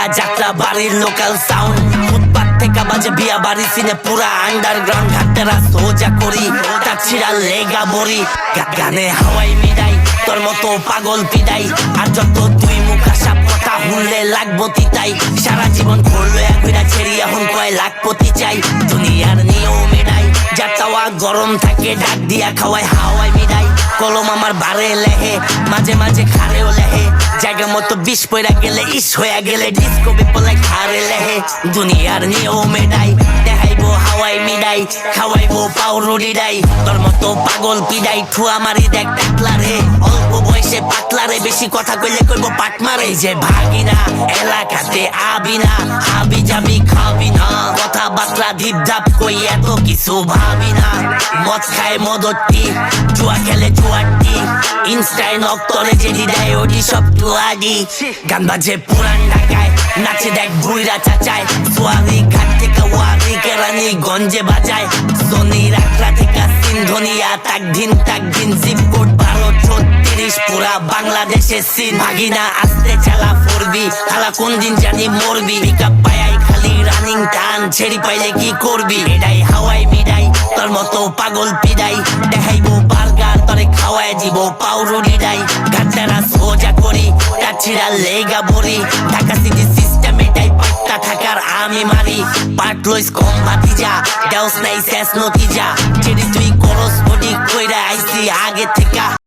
বাড়ির local sound ফুটপাত থেকে বাজে বিয়া বাড়ি, সিনে পুরা আন্ডারগ্রাউন্ড ঘাটেরা সোজা করি। তাছিরা লেগা বড়ি গানে হাওয়াই মিডাই তোর মতো পাগল পিডাই আর যত তুই মুখ আসা, কথা হুনলে লাগবো তিতাই। সারা জীবন করল একবিরা ছেড়ি এখন কয় লাখপতি চাই। দুনিয়ার নিয়ম মেডাই যা তাওয়া গরম থাকে, ডাক দিয়া খাওয়াই হাওয়াই মিডাই কলম আমার বারে লেহে, মাঝে মাঝে খারেও লেহে। জায়গা মতো বিষ পয়রা গেলে ইস হয়ে গেলে ডিস্কো বিপলাই খারে লেহে। দুনিয়ার নিয়ম মেডাই দেখাইবো হাওয়াই মিডাই, খাওয়াইবো পাউরুডি ডাই। তোর মতো পাগল পিডাই ঠুয়া মারি দেখ, টাকলা রে। অল্প বয়সে পাতলা রে বেশি কথা কইলে কইবো পাট মারে যে ভাগি না এলাকাতে আবি না হাবি যাবি খাবি না। কথা বাতরা ধিপ ধাপ কই এত কিছু ভাবি না। মদ খায় মদটি জুয়া খেলে জুয়াটি ইনস্টায় নক্তরে যে দিদায় ওডি সব টুয়াডি গান বাজে পুরান ঢাকায়, নাচে দেখ বুইরা চাচায়। সোয়ারি ঘাট থেকে ওয়ারি কেরানি গঞ্জে বাজায়। সোনি রাখরা থেকে সিন্ধনিয়া তাক দিন তাক দিন জিপ বারো পুরা বাংলাদেশে সিন ভাগিনা, আসতে চালা ফরবি খালা কোন দিন জানি মরবি। পিকআপ পায়াই খালি রানিং টান, ছেড়ি পাইলে কি করবি? এটাই হাওয়াই মিডাই তোর মতো পাগল পিডাই দেখাইবো বার্গার, তরে দিব ডাই। সোজা করি, কাছিরা লেগা বড়ি ঢাকা সিটি সিস্টেম এটাই পাট্টা থাকার আমি মারি। লইস কম যা দেওস নাই শেষ নতি যা